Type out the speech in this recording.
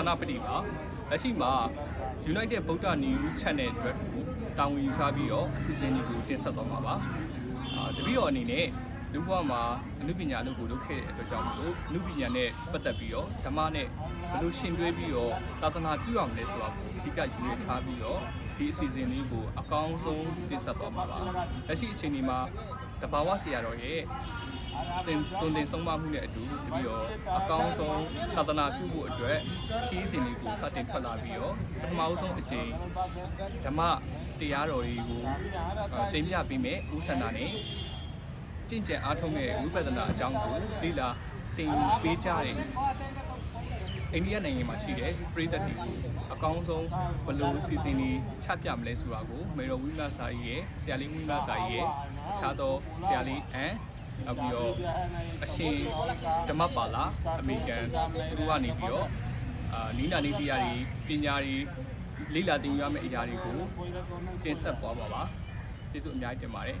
န္ဒပတိပါလက်ရှိမှာ United Buddha News Channel အတွက်ကိုတာဝန်ယူထားပြီးတော့အစီအစဉ်တွေကိုတင်ဆက်သွားမှာပါအာတပည့်တော်အနေနဲ့လူ့ဘဝမှာအနုပညာလုပ်ကိုလုပ်ခဲ့တဲ့အတွက်ကြောင့်မို့လို့အနုပညာနဲ့ပတ်သက်ပြီးတော့ဓမ္မနဲ့ဘယ်လိုရှင်တွဲပြီးတော့သာသနာပြုရမလဲဆိုတာကိုအဓိကယူရထားပြီးတော့ဒီအစီအစဉ်လေးကိုအကောင်းဆုံးတင်ဆက်သွားမှာပါလက်ရှိအချိန်ဒီမှာတဘာဝဆရာတော်ရဲ့ တင်တွင်တင်ဆုံးမမှုနဲ့အတူတပြီးတော့အကောင်းဆုံးသာသနာပြုဖို့အတွက်ခီးစဉ်လေးကိုစတင်ထွက်လာပြီးတော့ပထမအဆုံးအကြိမ်ဓမ္မတရားတော်တွေကိုအဲတင်ပြပေးမယ်ဦးဆန္ဒနဲ့ကျင့်ကြံအားထုတ်တဲ့ဝိပဿနာအကြောင်းကိုလေ့လာသင်ပေးကြတဲ့အိန္ဒိယနိုင်ငံမှာရှိတဲ့ပြည်သက်တွေကိုအကောင်းဆုံးဘယ်လိုစီစဉ်နေချပြမလဲဆိုတာကိုမေတော်ဝိမလစာကြီးရဲ့ဆရာလေးဝိမလစာကြီးရဲ့ခြားသောဆရာလေးအန် နောက်ပြီးတော့အရှင်ဓမ္မပါလာအမေရိကန်သူတို့ကနေပြီးတော့အာနီးနာနီးတရားတွေပညာတွေလေ့လာသင်ယူရမယ့်အရာတွေကိုတင်ဆက်သွားပါပါကျေးဇူးအများကြီးတင်ပါတယ်